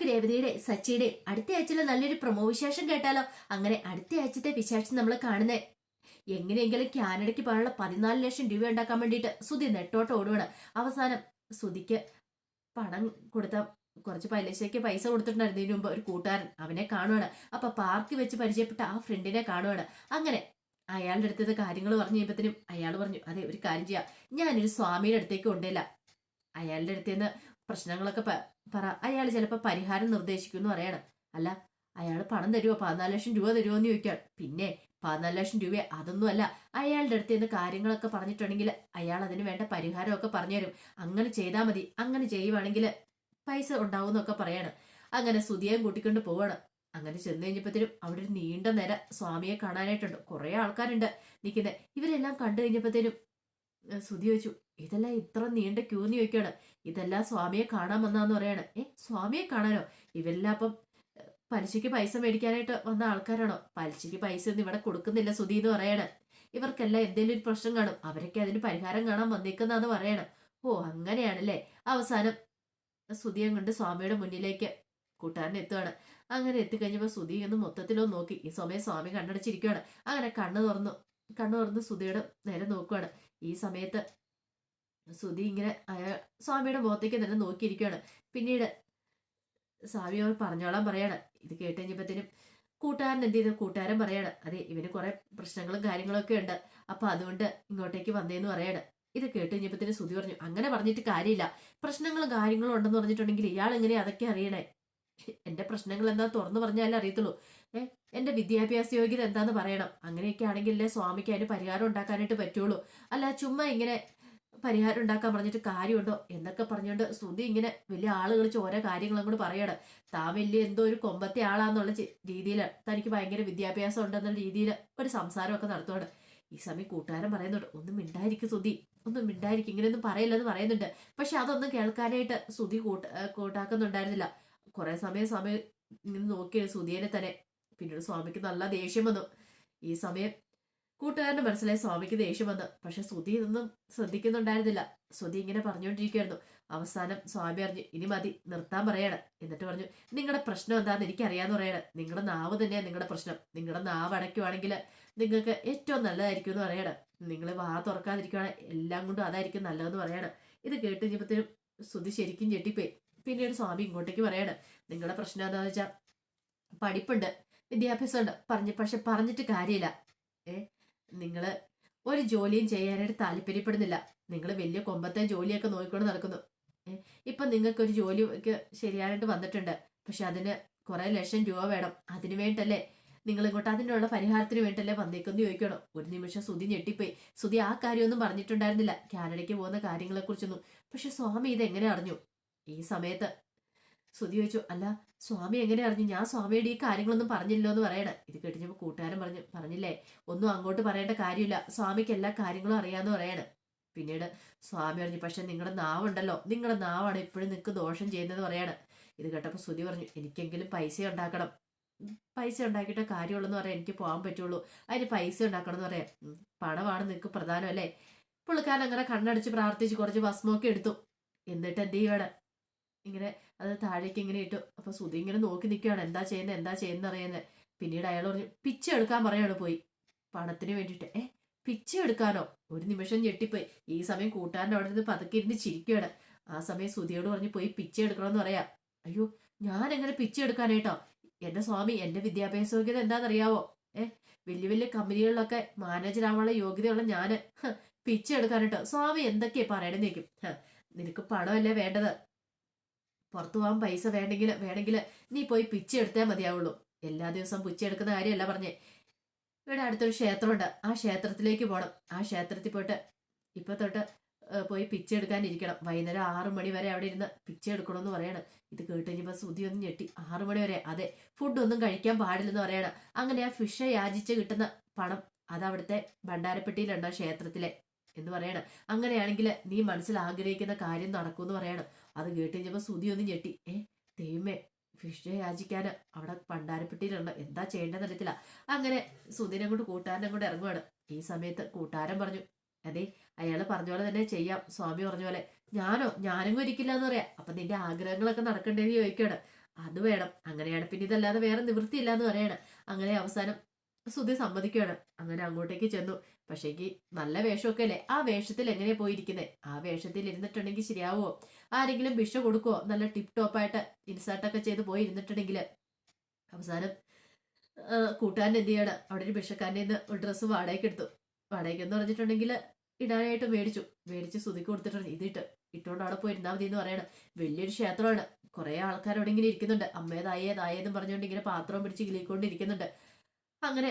നമുക്ക് രേവതിയുടെ സച്ചിയുടെ അടുത്ത ആഴ്ചയിലെ നല്ലൊരു പ്രൊമോ വിശേഷം കേട്ടാലോ? അങ്ങനെ അടുത്ത ആഴ്ചത്തെ വിശേഷം നമ്മൾ കാണുന്നത് എങ്ങനെയെങ്കിലും കാനഡയ്ക്ക് പോകാനുള്ള പതിനാല് ലക്ഷം രൂപ ഉണ്ടാക്കാൻ വേണ്ടിയിട്ട് സുധി നെട്ടോട്ട് ഓടുവാണ്. അവസാനം സുധിക്ക് പണം കൊടുത്ത കുറച്ച് പലിശയ്ക്ക് പൈസ കൊടുത്തിട്ടുണ്ടായിരുന്നു ഇതിനു മുമ്പ് ഒരു കൂട്ടുകാരൻ അവനെ കാണുവാണ്. അപ്പൊ പാർക്കിൽ വെച്ച് പരിചയപ്പെട്ട ആ ഫ്രണ്ടിനെ കാണുവാണ്. അങ്ങനെ അയാളുടെ അടുത്തത് കാര്യങ്ങൾ പറഞ്ഞു കഴിയുമ്പത്തിനും അയാൾ പറഞ്ഞു അതെ ഒരു കാര്യം ചെയ്യാം. ഞാനൊരു സ്വാമിയുടെ അടുത്തേക്ക് കൊണ്ടില്ല അയാളുടെ അടുത്തേന്ന് പ്രശ്നങ്ങളൊക്കെ പറ അയാൾ ചിലപ്പോൾ പരിഹാരം നിർദ്ദേശിക്കും എന്ന് പറയാണ്. അല്ല അയാൾ പണം തരുമോ പതിനാല് ലക്ഷം രൂപ തരുമോ എന്ന് ചോദിക്കുകയാണ് പിന്നെ പതിനാല് ലക്ഷം രൂപ അതൊന്നുമല്ല അയാളുടെ അടുത്ത് നിന്ന് കാര്യങ്ങളൊക്കെ പറഞ്ഞിട്ടുണ്ടെങ്കിൽ അയാൾ അതിന് വേണ്ട പരിഹാരമൊക്കെ പറഞ്ഞുതരും അങ്ങനെ ചെയ്താൽ മതി. അങ്ങനെ ചെയ്യുവാണെങ്കിൽ പൈസ ഉണ്ടാവും എന്നൊക്കെ പറയാണ്. അങ്ങനെ സുതിയെ കൂട്ടിക്കൊണ്ട് പോവാണ്. അങ്ങനെ ചെന്ന് കഴിഞ്ഞപ്പോഴത്തേനും അവിടെ ഒരു നീണ്ട നേരം സ്വാമിയെ കാണാനായിട്ടുണ്ട്. കുറെ ആൾക്കാരുണ്ട് നിൽക്കുന്നത് ഇവരെല്ലാം കണ്ടു കഴിഞ്ഞപ്പോഴത്തേനും സുതി വെച്ചു ഇതെല്ലാം ഇത്ര നീണ്ട ക്യൂ എന്ന് ചോദിക്കുകയാണ്. ഇതെല്ലാം സ്വാമിയെ കാണാൻ വന്നാന്ന് പറയാണ്. ഏ സ്വാമിയെ കാണാനോ? ഇവരെല്ലാം അപ്പം പലിശയ്ക്ക് പൈസ മേടിക്കാനായിട്ട് വന്ന ആൾക്കാരാണോ? പലിശയ്ക്ക് പൈസ ഒന്നും ഇവിടെ കൊടുക്കുന്നില്ല സുധി എന്ന് പറയാണ്. ഇവർക്കെല്ലാം എന്തെങ്കിലും ഒരു പ്രശ്നം കാണും. അവരൊക്കെ അതിന് പരിഹാരം കാണാൻ വന്നേക്കുന്നാന്ന് പറയണം. ഓ അങ്ങനെയാണല്ലേ. അവസാനം സുധിയും കൊണ്ട് സ്വാമിയുടെ മുന്നിലേക്ക് കൂട്ടുകാരൻ എത്തുകയാണ് അങ്ങനെ എത്തിക്കഴിഞ്ഞപ്പോൾ സുധി ഒന്ന് മൊത്തത്തിലോ നോക്കി. ഈ സമയം സ്വാമി കണ്ണടച്ചിരിക്കുകയാണ് അങ്ങനെ കണ്ണു തുറന്നു. കണ്ണു തുറന്ന് സുധിയുടെ നേരെ നോക്കുകയാണ് ഈ സമയത്ത് സുധി ഇങ്ങനെ അയാൾ സ്വാമിയുടെ മുഖത്തേക്ക് തന്നെ നോക്കിയിരിക്കുകയാണ്. പിന്നീട് സ്വാമി അവർ പറഞ്ഞോളാൻ പറയാണ്. ഇത് കേട്ട് കഴിഞ്ഞപ്പോഴത്തേനും കൂട്ടുകാരൻ എന്ത് ചെയ്തു? കൂട്ടുകാരൻ പറയാണ് അതെ ഇവന് കുറെ പ്രശ്നങ്ങളും കാര്യങ്ങളൊക്കെ ഉണ്ട്. അപ്പൊ അതുകൊണ്ട് ഇങ്ങോട്ടേക്ക് വന്നേന്ന് പറയാണ്. ഇത് കേട്ട് കഴിഞ്ഞപ്പോഴത്തേനും സുധി പറഞ്ഞു അങ്ങനെ പറഞ്ഞിട്ട് കാര്യമില്ല. പ്രശ്നങ്ങളും കാര്യങ്ങളും ഉണ്ടെന്ന് പറഞ്ഞിട്ടുണ്ടെങ്കിൽ ഇയാൾ എങ്ങനെ അതൊക്കെ അറിയണേ? എന്റെ പ്രശ്നങ്ങൾ എന്താ തുറന്നു പറഞ്ഞാലേ അറിയത്തുള്ളൂ. ഏ എന്റെ വിദ്യാഭ്യാസ യോഗ്യത എന്താന്ന് പറയണം. അങ്ങനെയൊക്കെ ആണെങ്കിലേ സ്വാമിക്ക് അതിന് പരിഹാരം ഉണ്ടാക്കാനായിട്ട് പറ്റുള്ളൂ. അല്ല ചുമ്മാ ഇങ്ങനെ പരിഹാരം ഉണ്ടാക്കാൻ പറഞ്ഞിട്ട് കാര്യമുണ്ടോ? എന്നൊക്കെ പറഞ്ഞുകൊണ്ട് ശ്രുതി ഇങ്ങനെ വലിയ ആൾ കളിച്ച് ഓരോ കാര്യങ്ങളും കൂടി പറയാണ്. താൻ വലിയ എന്തോ ഒരു കൊമ്പത്തെ ആളാന്നുള്ള രീതിയിൽ തനിക്ക് ഭയങ്കര വിദ്യാഭ്യാസം ഉണ്ടെന്നുള്ള രീതിയിൽ ഒരു സംസാരമൊക്കെ നടത്തുവാണ്. ഈ സമയം കൂട്ടുകാരൻ പറയുന്നുണ്ട് ഒന്നും മിണ്ടായിരിക്കും സുധി ഒന്നും മിണ്ടായിരിക്കും ഇങ്ങനെയൊന്നും പറയില്ലെന്ന് പറയുന്നുണ്ട്. പക്ഷെ അതൊന്നും കേൾക്കാനായിട്ട് സുധി കൂട്ട കൂട്ടാക്കുന്നുണ്ടായിരുന്നില്ല. കുറെ സമയം സമയം ഇങ്ങനെ നോക്കിയാണ് സുധിയെ തന്നെ. പിന്നീട് സ്വാമിക്ക് നല്ല ദേഷ്യം വന്നു. ഈ സമയം കൂട്ടുകാരന് മനസ്സിലായി സ്വാമിക്ക് ദേഷ്യം വന്നു. പക്ഷെ ശ്രുതി ഇതൊന്നും ശ്രദ്ധിക്കുന്നുണ്ടായിരുന്നില്ല. ശ്രുതി ഇങ്ങനെ പറഞ്ഞുകൊണ്ടിരിക്കുകയായിരുന്നു. അവസാനം സ്വാമി പറഞ്ഞു ഇനി മതി നിർത്താൻ പറയാണ്. എന്നിട്ട് പറഞ്ഞു നിങ്ങളുടെ പ്രശ്നം എന്താണെന്ന് എനിക്കറിയാന്ന് പറയണം. നിങ്ങളുടെ നാവ് തന്നെയാണ് നിങ്ങളുടെ പ്രശ്നം. നിങ്ങളുടെ നാവ് അടയ്ക്കുവാണെങ്കിൽ നിങ്ങൾക്ക് ഏറ്റവും നല്ലതായിരിക്കും എന്ന് പറയണം. നിങ്ങൾ വാ തുറക്കാതിരിക്കുകയാണ് എല്ലാം കൊണ്ടും അതായിരിക്കും നല്ലതെന്ന് പറയാണ്. ഇത് കേട്ട് കഴിഞ്ഞപ്പോഴത്തേനും ശ്രുതി ശരിക്കും ഞെട്ടിപ്പോയി. പിന്നീട് സ്വാമി ഇങ്ങോട്ടേക്ക് പറയാണ് നിങ്ങളുടെ പ്രശ്നം എന്താണെന്ന് വെച്ചാൽ പഠിപ്പുണ്ട് വിദ്യാഭ്യാസമുണ്ട്. പറഞ്ഞ് പക്ഷെ പറഞ്ഞിട്ട് കാര്യമില്ല. ഏ? നിങ്ങൾ ഒരു ജോലിയും ചെയ്യാനായിട്ട് താല്പര്യപ്പെടുന്നില്ല. നിങ്ങൾ വലിയ കൊമ്പത്തെ ജോലിയൊക്കെ നോക്കിക്കൊണ്ട് നടക്കുന്നു. ഇപ്പം നിങ്ങൾക്കൊരു ജോലിക്ക് ശരിയായിട്ട് വന്നിട്ടുണ്ട്. പക്ഷെ അതിന് കുറേ ലക്ഷം രൂപ വേണം. അതിനു വേണ്ടല്ലേ? നിങ്ങൾ ഇങ്ങോട്ട് അതിനുള്ള പരിഹാരത്തിന് വേണ്ടല്ലേ വന്നേക്കെന്ന് ചോദിക്കണം. ഒരു നിമിഷം സുതി ഞെട്ടിപ്പോയി. സുതി ആ കാര്യമൊന്നും പറഞ്ഞിട്ടുണ്ടായിരുന്നില്ല. കാനഡയ്ക്ക് പോകുന്ന കാര്യങ്ങളെക്കുറിച്ചൊന്നും. പക്ഷെ സ്വാമി ഇത് എങ്ങനെ അറിഞ്ഞു? ഈ സമയത്ത് സുധി ചോദിച്ചു അല്ല സ്വാമി എങ്ങനെ അറിഞ്ഞു? ഞാൻ സ്വാമിയുടെ ഈ കാര്യങ്ങളൊന്നും പറഞ്ഞില്ലോ എന്ന് പറയണ. ഇത് കേട്ടിച്ചപ്പോൾ കൂട്ടുകാരൻ പറഞ്ഞു പറഞ്ഞില്ലേ ഒന്നും അങ്ങോട്ട് പറയേണ്ട കാര്യമില്ല. സ്വാമിക്ക് എല്ലാ കാര്യങ്ങളും അറിയാന്ന് പറയണ. പിന്നീട് സ്വാമി പറഞ്ഞു പക്ഷെ നിങ്ങളുടെ നാവുണ്ടല്ലോ. നിങ്ങളുടെ നാവാണ് ഇപ്പോഴും നിങ്ങൾക്ക് ദോഷം ചെയ്യുന്നത് പറയാണ്. ഇത് കേട്ടപ്പോൾ സുധി പറഞ്ഞു എനിക്കെങ്കിലും പൈസ ഉണ്ടാക്കണം. പൈസ ഉണ്ടാക്കിയിട്ടേ കാര്യമുള്ളൂ എന്ന് പറയാൻ എനിക്ക് പോകാൻ പറ്റുള്ളൂ. അതിന് പൈസ ഉണ്ടാക്കണം എന്ന് പറയാം പണമാണ് നിങ്ങൾക്ക് പ്രധാനം അല്ലേ? പുള്ളിക്കാരൻ അങ്ങനെ കണ്ണടച്ച് പ്രാർത്ഥിച്ച് കുറച്ച് ഭസ്മമൊക്കെ എടുത്തു. എന്നിട്ട് എന്ത് ചെയ്യുവാണ്? ഇങ്ങനെ അത് താഴേക്ക് ഇങ്ങനെ ഇട്ടു അപ്പൊ സുധി ഇങ്ങനെ നോക്കി നിൽക്കുകയാണ് എന്താ ചെയ്യുന്നത് എന്താ ചെയ്യുന്നത് അറിയുന്നത് പിന്നീട് അയാൾ പറഞ്ഞു പിച്ച എടുക്കാൻ പറയാണ് പോയി. പണത്തിന് വേണ്ടിയിട്ട്. ഏ പിച്ച എടുക്കാനോ? ഒരു നിമിഷം ഞെട്ടിപ്പോയി. ഈ സമയം കൂട്ടുകാരന്റെ അവിടെ നിന്ന് പതുക്കെ ഇരുന്ന് ചിരിക്കുകയാണ് ആ സമയം സുധിയോട് പറഞ്ഞു പോയി പിച്ച എടുക്കണമെന്ന് പറയാം. അയ്യോ ഞാൻ എങ്ങനെ പിച്ച എടുക്കാനായിട്ടോ എന്റെ സ്വാമി എന്റെ വിദ്യാഭ്യാസ യോഗ്യത എന്താണെന്നറിയാവോ ഏ വലിയ വലിയ കമ്പനികളിലൊക്കെ മാനേജർ ആവാനുള്ള യോഗ്യതയുള്ള ഹ്, പിച്ച എടുക്കാനായിട്ടോ സ്വാമി എന്തൊക്കെയാ പറയണെന്നേക്കും നിനക്ക് പണമല്ലേ വേണ്ടത്? പുറത്തു പോകാൻ പൈസ വേണ്ടെങ്കിൽ വേണമെങ്കിൽ നീ പോയി പിച്ച എടുത്താൽ മതിയാവുള്ളൂ. എല്ലാ ദിവസവും പിച്ചി എടുക്കുന്ന കാര്യമല്ല പറഞ്ഞേ. ഇവിടെ അടുത്തൊരു ക്ഷേത്രമുണ്ട്. ആ ക്ഷേത്രത്തിലേക്ക് പോകണം ആ ക്ഷേത്രത്തിൽ പോയിട്ട് ഇപ്പൊ തൊട്ട് പോയി പിച്ച എടുക്കാനിരിക്കണം. വൈകുന്നേരം ആറു മണി വരെ അവിടെ ഇരുന്ന് പിച്ച എടുക്കണമെന്ന് പറയണം. ഇത് കേട്ട് കഴിഞ്ഞപ്പോൾ സുതി ഒന്ന് ഞെട്ടി. ആറു മണി വരെ. അതെ ഫുഡൊന്നും കഴിക്കാൻ പാടില്ലെന്ന് പറയണം. അങ്ങനെ ആ ഫിഷ യാചിച്ച് കിട്ടുന്ന പണം അത് അവിടുത്തെ ഭണ്ഡാരപ്പെട്ടിയിലുണ്ടോ ക്ഷേത്രത്തിലെ എന്ന് പറയണം. അങ്ങനെയാണെങ്കിൽ നീ മനസ്സിൽ ആഗ്രഹിക്കുന്ന കാര്യം നടക്കുമെന്ന് പറയണം. അത് കേട്ട് കഴിഞ്ഞപ്പോൾ സുതി ഒന്ന് ഞെട്ടി. ഏ ദൈവമേ ഫിഷ് യാചിക്കാന് അവിടെ പണ്ടാരപ്പെട്ടിട്ടുണ്ട് എന്താ ചെയ്യേണ്ടതെന്ന് അറിയത്തില്ല. അങ്ങനെ സുധീനെ കൊണ്ട് കൂട്ടുകാരനെ കൊണ്ട് ഇറങ്ങുവാണ്. ഈ സമയത്ത് കൂട്ടുകാരൻ പറഞ്ഞു അതെ അയാൾ പറഞ്ഞ പോലെ തന്നെ ചെയ്യാം സ്വാമി പറഞ്ഞ പോലെ. ഞാനോ? ഞാനും ഒരിക്കില്ല എന്ന് പറയാം. അപ്പൊ നിന്റെ ആഗ്രഹങ്ങളൊക്കെ നടക്കണ്ടേന്ന് ചോദിക്കുകയാണ് അത് വേണം. അങ്ങനെയാണ് പിന്നെ ഇതല്ലാതെ വേറെ നിവൃത്തിയില്ല എന്ന് പറയാണ്. അങ്ങനെ അവസാനം സുധി സമ്മതിക്കുകയാണ് അങ്ങനെ അങ്ങോട്ടേക്ക് ചെന്നു. പക്ഷേക്ക് നല്ല വേഷമൊക്കെ അല്ലേ ആ വേഷത്തിൽ എങ്ങനെയാ പോയിരിക്കുന്നത് ആ വേഷത്തിൽ ഇരുന്നിട്ടുണ്ടെങ്കിൽ ശരിയാവോ? ആരെങ്കിലും ഭിക്ഷ കൊടുക്കുവോ? നല്ല ടിപ് ടോപ്പായിട്ട് ഇൻസേർട്ടൊക്കെ ചെയ്ത് പോയി ഇരുന്നിട്ടുണ്ടെങ്കിൽ അവസാനം കൂട്ടുകാരൻ എന്ത് ചെയ്യണം? അവിടെ ഒരു ഭിക്ഷക്കാരന്റെ നിന്ന് ഒരു ഡ്രസ്സ് വാടകയ്ക്ക് എടുത്തു. വാടകയ്ക്ക് എന്ന് പറഞ്ഞിട്ടുണ്ടെങ്കിൽ ഇടാനായിട്ട് മേടിച്ചു. മേടിച്ച് സുതിക്ക് കൊടുത്തിട്ടുണ്ട്. ഇതിട്ട് ഇട്ടുകൊണ്ട് അവിടെ പോയി ഇരുന്നാൽ മതി എന്ന് പറയണം. വലിയൊരു ക്ഷേത്രമാണ്. കുറെ ആൾക്കാർ അവിടെ ഇങ്ങനെ ഇരിക്കുന്നുണ്ട്. അമ്മേതായേ പറഞ്ഞുകൊണ്ട് ഇങ്ങനെ പാത്രം പിടിച്ച് കിളിക്കൊണ്ടിരിക്കുന്നുണ്ട്. അങ്ങനെ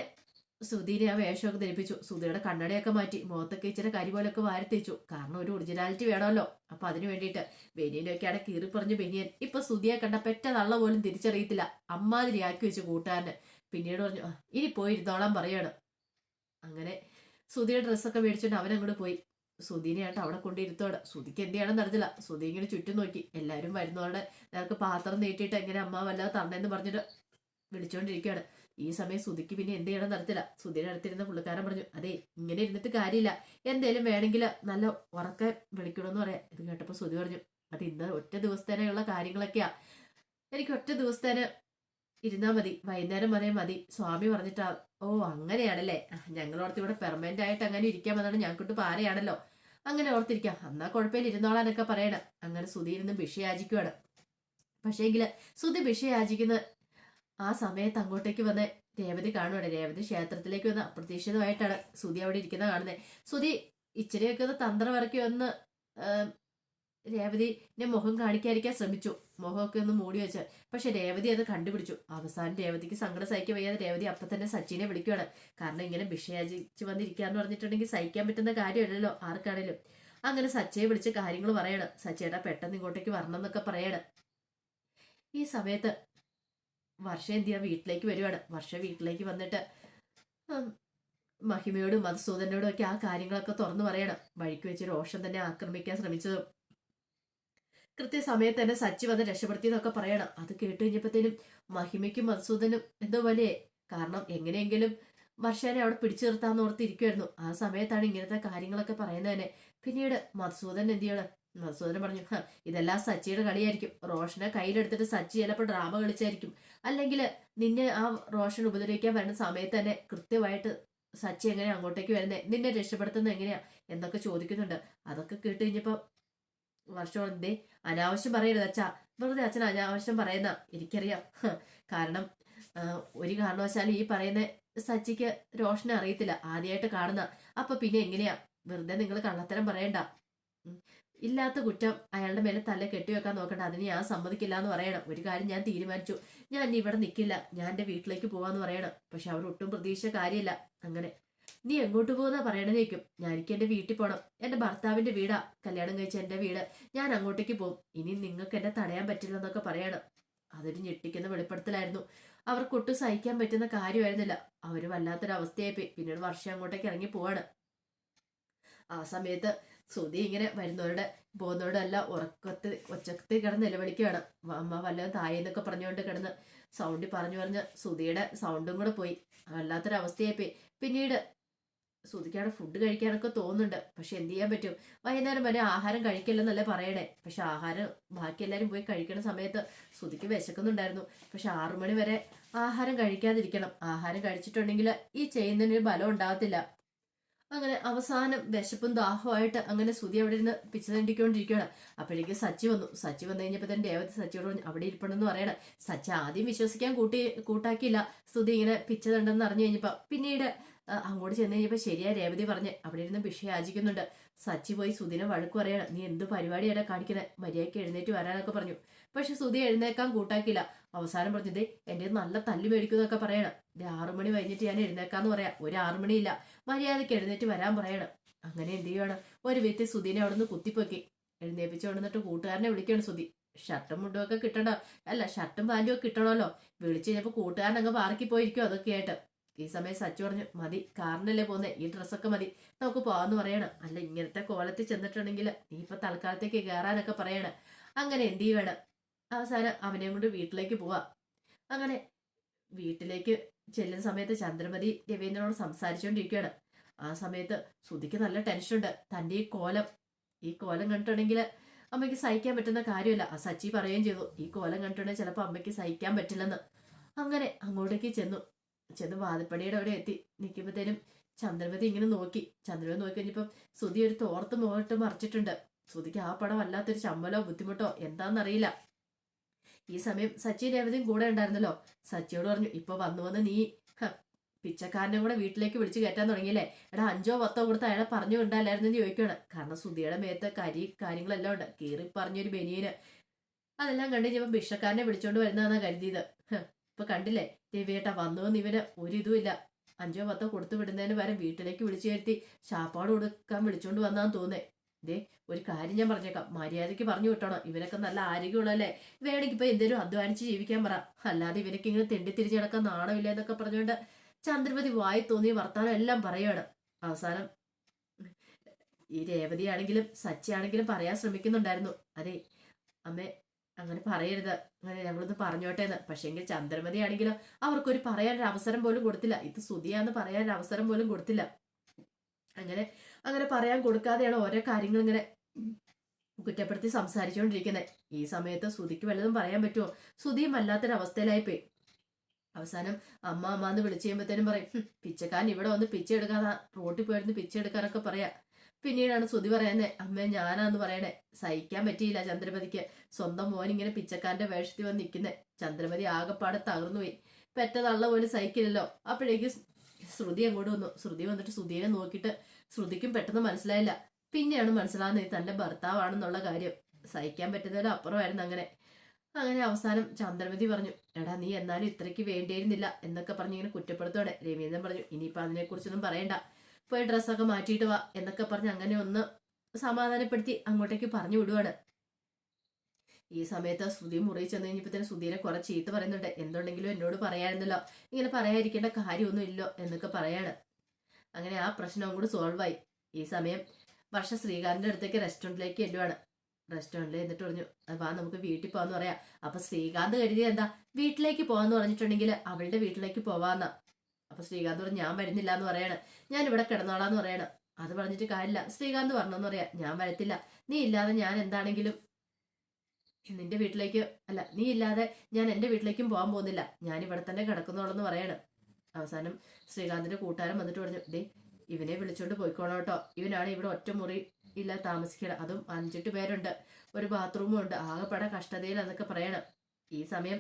സുധീനെ ആ വേഷമൊക്കെ ധരിപ്പിച്ചു. സുധീരുടെ കണ്ണടയൊക്കെ മാറ്റി മുഖത്തൊക്കെ ഇച്ചിരി കരി പോലൊക്കെ വാരിത്തേച്ചു കാരണം ഒരു ഒറിജിനാലിറ്റി വേണമല്ലോ. അപ്പൊ അതിനു വേണ്ടിയിട്ട് ബെനിയനൊക്കെയാണ് കീറി പറഞ്ഞു ബെനിയൻ ഇപ്പൊ സുധിയെ കണ്ട പെറ്റ തള്ള പോലും തിരിച്ചറിയത്തില്ല. അമ്മാതിരി ആക്കി വെച്ചു കൂട്ടുകാരന്. പിന്നീട് പറഞ്ഞു ഇനി പോയി ഇരുന്നോളാം പറയാണ്. അങ്ങനെ സുധിയുടെ ഡ്രസ്സൊക്കെ മേടിച്ചോണ്ട് അവനങ്ങോട്ട് പോയി. സുധീനെയായിട്ട് അവിടെ കൊണ്ടിരുത്തോടെ സുധിക്ക് എന്ത് ചെയ്യണം നടത്തില്ല സുധി ഇങ്ങനെ ചുറ്റും നോക്കി. എല്ലാവരും വരുന്നതോടെ നിനക്ക് പാത്രം നീട്ടിയിട്ട് എങ്ങനെ അമ്മ വല്ലാതെ തന്നെന്ന് പറഞ്ഞിട്ട് വിളിച്ചോണ്ടിരിക്കുകയാണ് ഈ സമയം സുധിക്ക് പിന്നെ എന്ത് ചെയ്യണം നടത്തില്ല സുധിയുടെ അടുത്തിരുന്ന പുള്ളിക്കാരൻ പറഞ്ഞു അതെ ഇങ്ങനെ ഇരുന്നിട്ട് കാര്യമില്ല. എന്തേലും വേണമെങ്കിൽ നല്ല ഉറക്കെ വിളിക്കണമെന്ന് പറയാം. ഇത് കേട്ടപ്പോൾ സുധി പറഞ്ഞു അത് ഇന്ന് ഒറ്റ ദിവസത്തേനെയുള്ള കാര്യങ്ങളൊക്കെയാ. എനിക്ക് ഒറ്റ ദിവസത്തേന് ഇരുന്നാ മതി. വൈകുന്നേരം വരെ മതി. സ്വാമി പറഞ്ഞിട്ടാ ഓ അങ്ങനെയാണല്ലേ. ഞങ്ങളോടത്ത് ഇവിടെ പെർമനന്റ് ആയിട്ട് അങ്ങനെ ഇരിക്കാമെന്നാണ് ഞങ്ങൾക്കിട്ട് പാരയാണല്ലോ. അങ്ങനെ ഓർത്തിരിക്കാം. എന്നാ കുഴപ്പമില്ല ഇരുന്നോളാനൊക്കെ പറയണം. അങ്ങനെ സുധി ഇരുന്ന് ഭിഷയാചിക്കുവാണ് പക്ഷേങ്കിൽ സുധി ഭിക്ഷ യാചിക്കുന്ന ആ സമയത്ത് അങ്ങോട്ടേക്ക് വന്ന് രേവതി കാണുവാണ്. രേവതി ക്ഷേത്രത്തിലേക്ക് വന്ന് അപ്രതീക്ഷിതമായിട്ടാണ് സുധി അവിടെ ഇരിക്കുന്ന കാണുന്നത് സുധി ഇച്ചിരിയൊക്കെ ഒന്ന് തന്ത്രം ഇറക്കി ഒന്ന് ആം, രേവതിനെ മുഖം കാണിക്കാതിരിക്കാൻ ശ്രമിച്ചു. മുഖമൊക്കെ ഒന്ന് മൂടി വെച്ച്. പക്ഷെ രേവതി അത് കണ്ടുപിടിച്ചു. അവസാനം രേവതിക്ക് സങ്കടം സഹിക്കാൻ വയ്യാതെ രേവതി അപ്പൊ തന്നെ സച്ചിനെ വിളിക്കുവാണ്. കാരണം ഇങ്ങനെ വിഷയാചിച്ച് വന്നിരിക്കാന്ന് പറഞ്ഞിട്ടുണ്ടെങ്കിൽ സഹിക്കാൻ പറ്റുന്ന കാര്യമല്ലല്ലോ ആർക്കാണേലും. അങ്ങനെ സച്ചയെ വിളിച്ച് കാര്യങ്ങൾ പറയാണ്. സച്ചേട്ടാ പെട്ടെന്ന് ഇങ്ങോട്ടേക്ക് വരണം എന്നൊക്കെ പറയാണ്. ഈ സമയത്ത് വർഷ എന്ത് ചെയ്യാ വീട്ടിലേക്ക് വരുവാണ്. വർഷ വീട്ടിലേക്ക് വന്നിട്ട് മഹിമയോടും മധുസൂദനോടും ഒക്കെ ആ കാര്യങ്ങളൊക്കെ തുറന്നു പറയണം. വഴിക്ക് വെച്ച് രോഷൻ തന്നെ ആക്രമിക്കാൻ ശ്രമിച്ചതും. കൃത്യസമയത്ത് തന്നെ സച്ചി വന്ന് രക്ഷപ്പെടുത്തിയെന്നൊക്കെ പറയണം. അത് കേട്ട് കഴിഞ്ഞപ്പോഴത്തേനും മഹിമയ്ക്കും മധുസൂദനും എന്തോ പോലെ. കാരണം എങ്ങനെയെങ്കിലും വർഷേനെ അവിടെ പിടിച്ചു നിർത്താന്ന് ഓർത്തിരിക്കുമായിരുന്നു ആ സമയത്താണ് ഇങ്ങനത്തെ കാര്യങ്ങളൊക്കെ പറയുന്നത് തന്നെ. പിന്നീട് മധുസൂദൻ എന്ത് ചെയ്യണം? മധുസൂദൻ പറഞ്ഞു ഇതെല്ലാം സച്ചിയുടെ കളിയായിരിക്കും. റോഷനെ കയ്യിലെടുത്തിട്ട് സച്ചി ചിലപ്പോൾ ഡ്രാമ കളിച്ചായിരിക്കും. അല്ലെങ്കിൽ നിന്നെ ആ റോഷൻ ഉപദ്രവിക്കാൻ വരുന്ന സമയത്ത് തന്നെ കൃത്യമായിട്ട് സച്ചി എങ്ങനെയാ അങ്ങോട്ടേക്ക് വരുന്നത് നിന്നെ രക്ഷപ്പെടുത്തുന്നത് എങ്ങനെയാ? എന്നൊക്കെ ചോദിക്കുന്നുണ്ട്. അതൊക്കെ കേട്ട് കഴിഞ്ഞപ്പോ വർഷം എന്തേ? അനാവശ്യം പറയരുത് അച്ഛാ. വെറുതെ അച്ഛൻ അനാവശ്യം പറയുന്ന എനിക്കറിയാം. കാരണം ഒരു കാരണവശാലും ഈ പറയുന്ന സച്ചിക്ക് റോഷനെ അറിയത്തില്ല. ആദ്യമായിട്ട് കാണുന്ന. അപ്പൊ പിന്നെ എങ്ങനെയാ? വെറുതെ നിങ്ങൾ കള്ളത്തരം പറയണ്ട. ഇല്ലാത്ത കുറ്റം അയാളുടെ മേലെ തല കെട്ടിവെക്കാൻ നോക്കണ്ട. അതിന് ഞാൻ സമ്മതിക്കില്ല എന്ന് പറയണം. ഒരു കാര്യം ഞാൻ തീരുമാനിച്ചു. ഞാൻ ഇനി ഇവിടെ നിൽക്കില്ല ഞാൻ എന്റെ വീട്ടിലേക്ക് പോവാന്ന് പറയണം. പക്ഷെ അവർ ഒട്ടും പ്രതീക്ഷിച്ച കാര്യമില്ല. അങ്ങനെ നീ എങ്ങോട്ട് പോകുന്ന പറയണതേക്കും ഞാൻ എനിക്ക് എന്റെ വീട്ടിൽ പോകണം എന്റെ ഭർത്താവിന്റെ വീടാ. കല്യാണം കഴിച്ച എന്റെ വീട്. ഞാൻ അങ്ങോട്ടേക്ക് പോകും ഇനി നിങ്ങൾക്ക് എന്നെ തടയാൻ പറ്റില്ല എന്നൊക്കെ പറയണം. അതൊരു ഞെട്ടിക്കുന്ന വെളിപ്പെടുത്തലായിരുന്നു. അവർക്കൊട്ടും സഹിക്കാൻ പറ്റുന്ന കാര്യമായിരുന്നില്ല. അവർ വല്ലാത്തൊരു അവസ്ഥയായി പിന്നീട് വർഷം അങ്ങോട്ടേക്ക് ഇറങ്ങി പോവാണ്. ആ സമയത്ത് ശ്രുതി ഇങ്ങനെ വരുന്നവരുടെ പോകുന്നവരുടെ ഉറക്കത്ത് ഒച്ചത്തിൽ കിടന്ന് നിലവിളിക്കുകയാണ് അമ്മ വല്ലതും തായെന്നൊക്കെ പറഞ്ഞുകൊണ്ട് കിടന്ന് സൗണ്ട് പറഞ്ഞു പറഞ്ഞ് ശ്രുതിയുടെ സൗണ്ടും കൂടെ പോയി. വല്ലാത്തൊരവസ്ഥയായി പോയി പിന്നീട് ശ്രുതിക്കാണ് ഫുഡ് കഴിക്കാനൊക്കെ തോന്നുന്നുണ്ട്. പക്ഷെ എന്ത് ചെയ്യാൻ പറ്റും? വൈകുന്നേരം വരെ ആഹാരം കഴിക്കില്ലെന്നല്ലേ പറയണേ? പക്ഷെ ആഹാരം ബാക്കി എല്ലാവരും പോയി കഴിക്കുന്ന സമയത്ത് ശ്രുതിക്ക് വിശക്കുന്നുണ്ടായിരുന്നു. പക്ഷെ ആറു മണി വരെ ആഹാരം കഴിക്കാതിരിക്കണം. ആഹാരം കഴിച്ചിട്ടുണ്ടെങ്കിൽ ഈ ചെയ്യുന്നതിന് ബലം ഉണ്ടാകത്തില്ല. അങ്ങനെ അവസാനം വിശപ്പും ദാഹമായിട്ട് അങ്ങനെ സുതി അവിടെ ഇരുന്ന് പിച്ച തണ്ടിക്കൊണ്ടിരിക്കുകയാണ് അപ്പോഴേക്ക് സച്ചി വന്നു. സച്ചി വന്നു കഴിഞ്ഞപ്പോൾ തന്നെ രേവതി സച്ചിയോട് അവിടെ ഇരിപ്പുണ്ടെന്ന് പറയണം. സച്ചി ആദ്യം വിശ്വസിക്കാൻ കൂട്ടി കൂട്ടാക്കിയില്ല. സുതി ഇങ്ങനെ പിച്ച തണ്ടെന്ന് അറിഞ്ഞു കഴിഞ്ഞപ്പോൾ പിന്നീട് അങ്ങോട്ട് ചെന്ന് കഴിഞ്ഞപ്പോൾ ശരിയാ രേവതി പറഞ്ഞ് അവിടെ ഇരുന്ന് ഭിക്ഷ യാചിക്കുന്നുണ്ട്. സച്ചി പോയി സുധിനെ വഴക്ക് പറയണം. നീ എന്ത് പരിപാടിയാണ് കാണിക്കുന്നത് മര്യാദയ്ക്ക് എഴുന്നേറ്റ് വരാനൊക്കെ പറഞ്ഞു. പക്ഷെ സുധി എഴുന്നേക്കാൻ കൂട്ടാക്കില്ല അവസാനം പറഞ്ഞത് എന്റെ നല്ല തല്ലി മേടിക്കുന്നൊക്കെ പറയണം. ഇത് ആറു മണി കഴിഞ്ഞിട്ട് ഞാൻ എഴുന്നേക്കാന്ന് പറയാം. ഒരു ആറു മണിയില്ല. മര്യാദയ്ക്ക് എഴുന്നേറ്റ് വരാൻ പറയണം. അങ്ങനെ എന്ത് ചെയ്യണം ഒരു വ്യക്തി സുധീനെ അവിടെ നിന്ന് കുത്തിപ്പൊക്കി. എഴുന്നേപ്പിച്ച് കൊണ്ടുവന്നിട്ട് കൂട്ടുകാരനെ വിളിക്കുകയാണ് സുധി. ഷർട്ടും മുണ്ടും ഒക്കെ കിട്ടണ്ട? അല്ല ഷർട്ടും പാന്റും ഒക്കെ കിട്ടണമല്ലോ. വിളിച്ചു കഴിഞ്ഞപ്പോൾ കൂട്ടുകാരൻ അങ്ങ് പാർക്കി പോയിരിക്കും അതൊക്കെ ആയിട്ട്. ഈ സമയം സച്ചു പറഞ്ഞു മതി കാറിനല്ലേ പോകുന്നേ ഈ ഡ്രസ്സൊക്കെ മതി. നമുക്ക് പോകാമെന്ന് പറയണം. അല്ല ഇങ്ങനത്തെ കോലത്തിൽ ചെന്നിട്ടുണ്ടെങ്കിൽ നീ ഇപ്പൊ തൽക്കാലത്തേക്ക് കയറാനൊക്കെ പറയണം. അങ്ങനെ എന്ത് ചെയ്യണം അവസാനം അവനെയും കൊണ്ട് വീട്ടിലേക്ക് പോവാം. അങ്ങനെ വീട്ടിലേക്ക് ചെല്ലുന്ന സമയത്ത് ചന്ദ്രമതി രവീന്ദ്രനോട് സംസാരിച്ചുകൊണ്ടിരിക്കുകയാണ് ആ സമയത്ത് സുധിക്ക് നല്ല ടെൻഷനുണ്ട്. തന്റെ ഈ കോലം ഈ കോലം കണ്ടിട്ടുണ്ടെങ്കിൽ അമ്മയ്ക്ക് സഹിക്കാൻ പറ്റുന്ന കാര്യമല്ല. ആ സച്ചി പറയുകയും ചെയ്തു ഈ കോലം കണ്ടിട്ടുണ്ടെങ്കിൽ ചിലപ്പോൾ അമ്മയ്ക്ക് സഹിക്കാൻ പറ്റില്ലെന്ന്. അങ്ങനെ അങ്ങോട്ടേക്ക് ചെന്നു. ചെന്ന് വാതിപ്പടിയുടെ അവിടെ എത്തി. നിൽക്കുമ്പോഴത്തേനും ചന്ദ്രമതി ഇങ്ങനെ നോക്കി. ചന്ദ്രമതി നോക്കി കഴിഞ്ഞപ്പം സുധി ഒരു തോർത്ത് മുഖത്ത് മറിച്ചിട്ടുണ്ട്. സുധിക്ക് ആ പടം വല്ലാത്തൊരു ചമ്മലോ ബുദ്ധിമുട്ടോ എന്താണെന്നറിയില്ല ഈ സമയം സച്ചി രേവതിയും കൂടെ ഉണ്ടായിരുന്നല്ലോ. സച്ചിയോട് പറഞ്ഞു ഇപ്പൊ വന്നു വന്ന് നീ പിച്ചക്കാരനെ കൂടെ വീട്ടിലേക്ക് വിളിച്ചു കയറ്റാൻ തുടങ്ങിയില്ലേ? എടാ അഞ്ചോ പത്തോ കൊടുത്ത് അയാളെ പറഞ്ഞു കൊണ്ടല്ലായിരുന്നു എന്ന് ചോദിക്കുകയാണ്. കാരണം സുധിയുടെ മേത്ത് കരി കാര്യങ്ങളെല്ലാം ഉണ്ട്. കീറി പറഞ്ഞൊരു ബനിയന്. അതെല്ലാം കണ്ടു കഴിഞ്ഞപ്പോൾ ഭിക്ഷക്കാരനെ വിളിച്ചോണ്ട് വരുന്നതാണ് കരുതിയത്. ഇപ്പൊ കണ്ടില്ലേ? രവിയേട്ട വന്നുവെന്ന് ഇവന് ഒരിതും ഇല്ല. അഞ്ചോ പത്തോ കൊടുത്തു വിടുന്നതിന് വരെ വീട്ടിലേക്ക് വിളിച്ചു കയറ്റി ശാപ്പാട് കൊടുക്കാൻ വിളിച്ചോണ്ട് വന്നാന്ന് തോന്നേ ദേ ഒരു കാര്യം ഞാൻ പറഞ്ഞേക്കാം. മര്യാദയ്ക്ക് പറഞ്ഞു വിട്ടണം. ഇവരൊക്കെ നല്ല ആരോഗ്യമുള്ളല്ലേ വേണമെങ്കിൽ ഇപ്പൊ എന്തേലും അധ്വാനിച്ച് ജീവിക്കാൻ പറ. അല്ലാതെ ഇവരൊക്കെ ഇങ്ങനെ തെണ്ടി തിരിച്ചു കിടക്കാൻ നാണമില്ല എന്നൊക്കെ പറഞ്ഞുകൊണ്ട് ചന്ദ്രപതി വായി തോന്നി വർത്താനം എല്ലാം പറയാണ് അവസാനം ഈ രേവതി ആണെങ്കിലും പറയാൻ ശ്രമിക്കുന്നുണ്ടായിരുന്നു. അതെ അമ്മേ അങ്ങനെ പറയരുത്. അങ്ങനെ ഞങ്ങളൊന്ന് പറഞ്ഞോട്ടെ എന്ന് പക്ഷേങ്കിൽ ചന്ദ്രമതി ആണെങ്കിലും അവർക്കൊരു പറയാനൊരു അവസരം പോലും കൊടുത്തില്ല. ഇത് സുതിയാന്ന് പറയാനൊരു അവസരം പോലും കൊടുത്തില്ല. അങ്ങനെ അങ്ങനെ പറയാൻ കൊടുക്കാതെയാണ് ഓരോ കാര്യങ്ങൾ ഇങ്ങനെ കുറ്റപ്പെടുത്തി സംസാരിച്ചുകൊണ്ടിരിക്കുന്നത് ഈ സമയത്ത് സുതിക്ക് വല്ലതും പറയാൻ പറ്റുമോ സുതിയും വല്ലാത്തൊരവസ്ഥയിലായി പോയി. അവസാനം അമ്മ അമ്മ എന്ന് വിളിച്ചു കഴിയുമ്പോഴത്തേനും പറയും പിച്ചക്കാരൻ ഇവിടെ വന്ന് പിച്ച എടുക്കാതാ റോട്ടിൽ പോയിരുന്നു പിച്ച എടുക്കാനൊക്കെ പറയാ. പിന്നീടാണ് സുതി പറയുന്നത് അമ്മ ഞാനാന്ന് പറയണേ സഹിക്കാൻ പറ്റിയില്ല ചന്ദ്രമതിക്ക് സ്വന്തം മോൻ ഇങ്ങനെ പിച്ചക്കാരന്റെ വേഷത്തിൽ വന്ന് നിൽക്കുന്നത് ചന്ദ്രമതി ആകെപ്പാടെ തകർന്നു പോയി. പെറ്റ തള്ള പോലും സഹിക്കില്ലല്ലോ. അപ്പോഴേക്ക് ശ്രുതി അങ്ങോട്ട് വന്നു. ശ്രുതി വന്നിട്ട് ശ്രുതിയെ നോക്കിയിട്ട് ശ്രുതിക്കും പെട്ടെന്ന് മനസ്സിലായില്ല. പിന്നെയാണ് മനസ്സിലാകുന്നത് ഇത് തന്റെ ഭർത്താവാണെന്നുള്ള കാര്യം. സഹിക്കാൻ പറ്റുന്നതിലും അപ്പുറമായിരുന്നു അങ്ങനെ. അങ്ങനെ അവസാനം ചന്ദ്രമതി പറഞ്ഞു എടാ നീ എന്നാലും ഇത്രയ്ക്ക് വേണ്ടിയിരുന്നില്ല എന്നൊക്കെ പറഞ്ഞു ഇങ്ങനെ കുറ്റപ്പെടുത്തോടെ രവീന്ദ്രൻ പറഞ്ഞു ഇനിയിപ്പോ അതിനെക്കുറിച്ചൊന്നും പറയണ്ട. പോയി ഡ്രസ്സൊക്കെ മാറ്റിയിട്ട് വാ എന്നൊക്കെ പറഞ്ഞ് അങ്ങനെ ഒന്ന് സമാധാനപ്പെടുത്തി അങ്ങോട്ടേക്ക് പറഞ്ഞു വിടുവാണ്. ഈ സമയത്ത് ശ്രുതി മുറി ചെന്ന് കഴിഞ്ഞപ്പോൾ തന്നെ ശ്രുതിനെ കുറെ ചീത്ത പറയുന്നുണ്ട്. എന്തുണ്ടെങ്കിലും എന്നോട് പറയായിരുന്നല്ലോ. ഇങ്ങനെ പറയാതിരിക്കേണ്ട കാര്യമൊന്നും ഇല്ലോ എന്നൊക്കെ പറയാണ്. അങ്ങനെ ആ പ്രശ്നവും കൂടി സോൾവ് ആയി. ഈ സമയം വർഷ ശ്രീകാന്തിന്റെ അടുത്തേക്ക് റെസ്റ്റോറന്റിലേക്ക് ചെല്ലുവാണ്. റെസ്റ്റോറന്റിൽ എന്നിട്ട് പറഞ്ഞു "അത് വാ നമുക്ക് വീട്ടിൽ പോവാന്ന് പറയാം. അപ്പൊ ശ്രീകാന്ത് കരുതി എന്താ? വീട്ടിലേക്ക് പോവാന്ന് പറഞ്ഞിട്ടുണ്ടെങ്കിൽ അവളുടെ വീട്ടിലേക്ക് പോവാന്നാ. അപ്പൊ ശ്രീകാന്ത് പറഞ്ഞു ഞാൻ വരുന്നില്ല എന്ന് പറയാണ്. ഞാൻ ഇവിടെ കിടന്നോളാന്ന് പറയാണ്. അത് പറഞ്ഞിട്ട് കാര്യമില്ല. ശ്രീകാന്ത് പറഞ്ഞെന്ന് പറയാ ഞാൻ വരത്തില്ല. നീ ഇല്ലാതെ ഞാൻ എന്താണെങ്കിലും നിന്റെ വീട്ടിലേക്ക് അല്ല നീ ഇല്ലാതെ ഞാൻ എന്റെ വീട്ടിലേക്കും പോകാൻ പോകുന്നില്ല. ഞാൻ ഇവിടെ തന്നെ കിടക്കുന്നോളെന്ന് പറയാണ്. അവസാനം ശ്രീകാന്തിന്റെ കൂട്ടുകാരൻ വന്നിട്ട് പറഞ്ഞു ഡേ ഇവനെ വിളിച്ചോണ്ട് പോയിക്കോണം കേട്ടോ. ഇവനാണ് ഇവിടെ ഒറ്റ മുറി ഇല്ല താമസിക്കണം. അതും അഞ്ചെട്ട് പേരുണ്ട്. ഒരു ബാത്റൂമും ഉണ്ട്. ആകെപ്പെടെ കഷ്ടതയിൽ എന്നൊക്കെ പറയണം. ഈ സമയം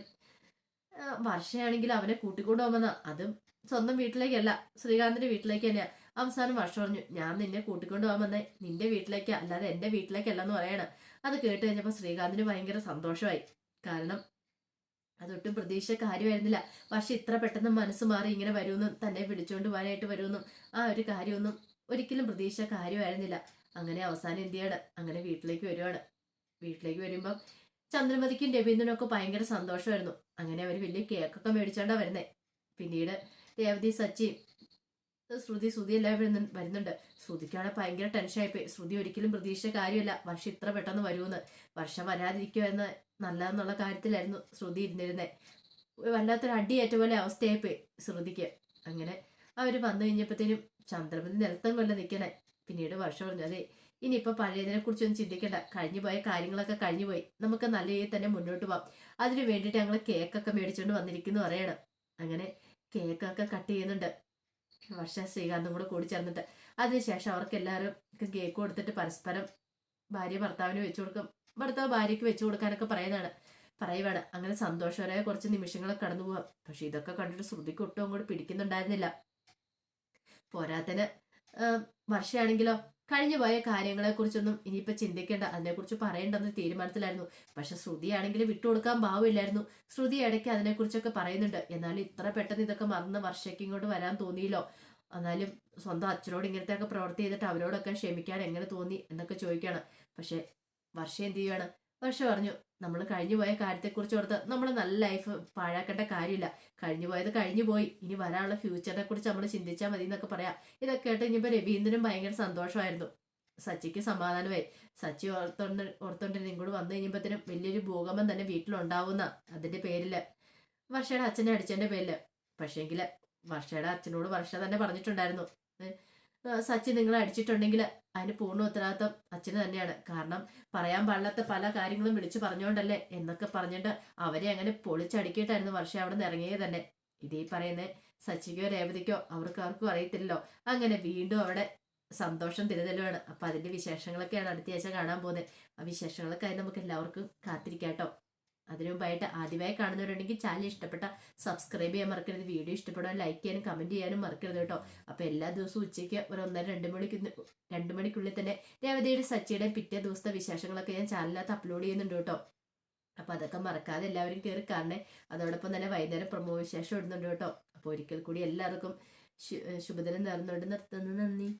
വർഷയാണെങ്കിൽ അവനെ കൂട്ടിക്കൊണ്ടു പോകുമെന്ന അതും സ്വന്തം വീട്ടിലേക്കല്ല. ശ്രീകാന്തിന്റെ വീട്ടിലേക്ക് തന്നെയാ. അവസാനം വർഷം പറഞ്ഞു ഞാൻ നിന്നെ കൂട്ടിക്കൊണ്ടു പോകാൻ വന്നേ. നിന്റെ വീട്ടിലേക്കാ. അല്ലാതെ എന്റെ വീട്ടിലേക്കല്ല എന്ന് പറയണം. അത് കേട്ട് കഴിഞ്ഞപ്പോൾ ശ്രീകാന്തിന് ഭയങ്കര സന്തോഷമായി. കാരണം അതൊട്ടും പ്രതീക്ഷ കാര്യമായിരുന്നില്ല. പക്ഷെ ഇത്ര പെട്ടെന്ന് മനസ്സ് മാറി ഇങ്ങനെ വരുമെന്നും തന്നെ പിടിച്ചുകൊണ്ട് പോകാനായിട്ട് വരുമെന്നും ആ ഒരു കാര്യമൊന്നും ഒരിക്കലും പ്രതീക്ഷ കാര്യമായിരുന്നില്ല. അങ്ങനെ അവസാനം എന്ത് ചെയ്യാണ്? അങ്ങനെ വീട്ടിലേക്ക് വരുവാണ്. വീട്ടിലേക്ക് വരുമ്പം ചന്ദ്രമതിക്കും രവീന്ദ്രനും ഒക്കെ ഭയങ്കര സന്തോഷമായിരുന്നു. അങ്ങനെ അവർ വലിയ കേക്കൊക്കെ മേടിച്ചോണ്ടാ വരുന്നത് പിന്നീട് രേവതി സച്ചി ശ്രുതി ശ്രുതി എല്ലാവരും വരുന്നു- വരുന്നുണ്ട്. ശ്രുതിക്കാണ് ഭയങ്കര ടെൻഷൻ ആയിപ്പോയി ശ്രുതി ഒരിക്കലും പ്രതീക്ഷിച്ച കാര്യമല്ല. വർഷ ഇത്ര പെട്ടെന്ന് വരുമെന്ന്. വർഷം വരാതിരിക്കുക എന്ന് നല്ലതെന്നുള്ള കാര്യത്തിലായിരുന്നു ശ്രുതി ഇരുന്നിരുന്നത് വല്ലാത്തൊരു അടിയേറ്റ പോലെ അവസ്ഥയായിപ്പോയി ശ്രുതിക്ക്. അങ്ങനെ അവർ വന്നു കഴിഞ്ഞപ്പോഴത്തേനും ചന്ദ്രമതി നിലത്തം കൊല്ലം നിൽക്കണേ. പിന്നീട് വർഷം പറഞ്ഞു അതെ ഇനിയിപ്പോൾ പഴയതിനെ കുറിച്ചൊന്നും ചിന്തിക്കണ്ട. കഴിഞ്ഞു പോയ കാര്യങ്ങളൊക്കെ കഴിഞ്ഞു പോയി. നമുക്ക് നല്ല രീതിയിൽ തന്നെ മുന്നോട്ട് പോവാം. അതിന് വേണ്ടിയിട്ട് ഞങ്ങൾ കേക്കൊക്കെ മേടിച്ചുകൊണ്ട് വന്നിരിക്കുന്നു പറയണം. അങ്ങനെ കേക്കൊക്കെ കട്ട് ചെയ്യുന്നുണ്ട്. വർഷ ശ്രീകാന്തും കൂടെ കൂടി ചേർന്നിട്ട്. അതിനുശേഷം അവർക്ക് എല്ലാവരും കേക്ക് കൊടുത്തിട്ട് പരസ്പരം ഭാര്യ ഭർത്താവിന് വെച്ചു കൊടുക്കും. ഭർത്താവ് ഭാര്യയ്ക്ക് വെച്ചു കൊടുക്കാനൊക്കെ പറയുന്നതാണ്. പറയുവാണ്. അങ്ങനെ സന്തോഷകരമായ കുറച്ച് നിമിഷങ്ങളൊക്കെ കടന്നു പോവാം. പക്ഷെ ഇതൊക്കെ കണ്ടിട്ട് ശ്രുതിക്ക് ഒട്ടും അങ്ങോട്ട് പിടിക്കുന്നുണ്ടായിരുന്നില്ല. പോരാത്തിന് വർഷയാണെങ്കിലോ കഴിഞ്ഞു പോയ കാര്യങ്ങളെ കുറിച്ചൊന്നും ഇനിയിപ്പോ ചിന്തിക്കേണ്ട. അതിനെക്കുറിച്ച് പറയേണ്ടെന്ന് തീരുമാനത്തിലായിരുന്നു. പക്ഷെ ശ്രുതിയാണെങ്കിൽ വിട്ടുകൊടുക്കാൻ ഭാവമില്ലായിരുന്നു ശ്രുതി ഇടയ്ക്ക് അതിനെക്കുറിച്ചൊക്കെ പറയുന്നുണ്ട്. എന്നാലും ഇത്ര പെട്ടെന്ന് ഇതൊക്കെ മറന്ന് വർഷയ്ക്ക് ഇങ്ങോട്ട് വരാൻ തോന്നിയില്ലോ? എന്നാലും സ്വന്തം അച്ഛനോട് ഇങ്ങനത്തെ ഒക്കെ പ്രവർത്തി ചെയ്തിട്ട് അവരോടൊക്കെ ക്ഷമിക്കാൻ എങ്ങനെ തോന്നി എന്നൊക്കെ ചോദിക്കുകയാണ് പക്ഷെ വർഷ എന്ത് ചെയ്യുകയാണ് വർഷം പറഞ്ഞു നമ്മൾ കഴിഞ്ഞു പോയ കാര്യത്തെക്കുറിച്ച് ഓർത്ത് നമ്മൾ നല്ല ലൈഫ് പാഴാക്കേണ്ട കാര്യമില്ല. കഴിഞ്ഞു പോയത് കഴിഞ്ഞു പോയി. ഇനി വരാനുള്ള ഫ്യൂച്ചറിനെ കുറിച്ച് നമ്മൾ ചിന്തിച്ചാൽ മതി എന്നൊക്കെ പറയാം. ഇതൊക്കെ കേട്ട് ഇനിയിപ്പോൾ രവീന്ദ്രനും ഭയങ്കര സന്തോഷമായിരുന്നു. സച്ചിക്ക് സമാധാനമായി. സച്ചി ഓർത്തോണ്ട് ഓർത്തോണ്ട് ഇങ്ങോട്ട് വന്നു കഴിഞ്ഞപ്പോഴത്തേനും വലിയൊരു ഭൂകമ്പം തന്നെ വീട്ടിലുണ്ടാവുന്ന അതിന്റെ പേരിൽ. വർഷയുടെ അച്ഛനെ അടിച്ചതിന്റെ പേരിൽ. പക്ഷേങ്കിൽ വർഷയുടെ അച്ഛനോട് വർഷ തന്നെ പറഞ്ഞിട്ടുണ്ടായിരുന്നു. ഏ, ആ, സച്ചി നിങ്ങളെ അടിച്ചിട്ടുണ്ടെങ്കിൽ അതിന് പൂർണ ഉത്തരവാദിത്വം അച്ഛന് തന്നെയാണ്. കാരണം പറയാൻ പാടില്ലാത്ത പല കാര്യങ്ങളും വിളിച്ചു പറഞ്ഞുകൊണ്ടല്ലേ എന്നൊക്കെ പറഞ്ഞിട്ട് അവരെ അങ്ങനെ പൊളിച്ചടുക്കിയിട്ടായിരുന്നു വർഷം അവിടെ നിന്ന് ഇറങ്ങിയത് തന്നെ. ഇതേ പറയുന്നത് സച്ചിക്കോ രേവതിക്കോ അവർക്ക് ആർക്കും അറിയത്തില്ലല്ലോ. അങ്ങനെ വീണ്ടും അവിടെ സന്തോഷം തിരുതലുമാണ് അപ്പൊ അതിന്റെ വിശേഷങ്ങളൊക്കെയാണ് അടുത്ത ആഴ്ച കാണാൻ പോകുന്നത്. ആ വിശേഷങ്ങളൊക്കെ നമുക്ക് എല്ലാവർക്കും കാത്തിരിക്കാം കേട്ടോ അതിനു മുമ്പായിട്ട് ആദ്യമായി കാണുന്നവരുണ്ടെങ്കിൽ ചാനൽ ഇഷ്ടപ്പെട്ട സബ്സ്ക്രൈബ് ചെയ്യാൻ മറക്കരുത്. വീഡിയോ ഇഷ്ടപ്പെടാൻ ലൈക്ക് ചെയ്യാനും കമന്റ് ചെയ്യാനും മറക്കരുത് കേട്ടോ. അപ്പോൾ എല്ലാ ദിവസവും ഉച്ചയ്ക്ക് ഒരു ഒന്നര രണ്ട് മണിക്ക് രണ്ട് മണിക്കുള്ളിൽ തന്നെ രേവതിയുടെ സച്ചിയുടെ പിറ്റേ ദിവസത്തെ വിശേഷങ്ങളൊക്കെ ഞാൻ ചാനലിനകത്ത് അപ്ലോഡ് ചെയ്യുന്നുണ്ട് കേട്ടോ. അപ്പോൾ അതൊക്കെ മറക്കാതെ എല്ലാവരും കയറി കാണണേ. അതോടൊപ്പം തന്നെ വൈകുന്നേരം പ്രമോ വിശേഷം ഇടുന്നുണ്ട് കേട്ടോ. അപ്പോൾ ഒരിക്കൽ കൂടി എല്ലാവർക്കും ശുഭദിനം നേർന്നുകൊണ്ട് നിർത്തുന്നു. നന്ദി.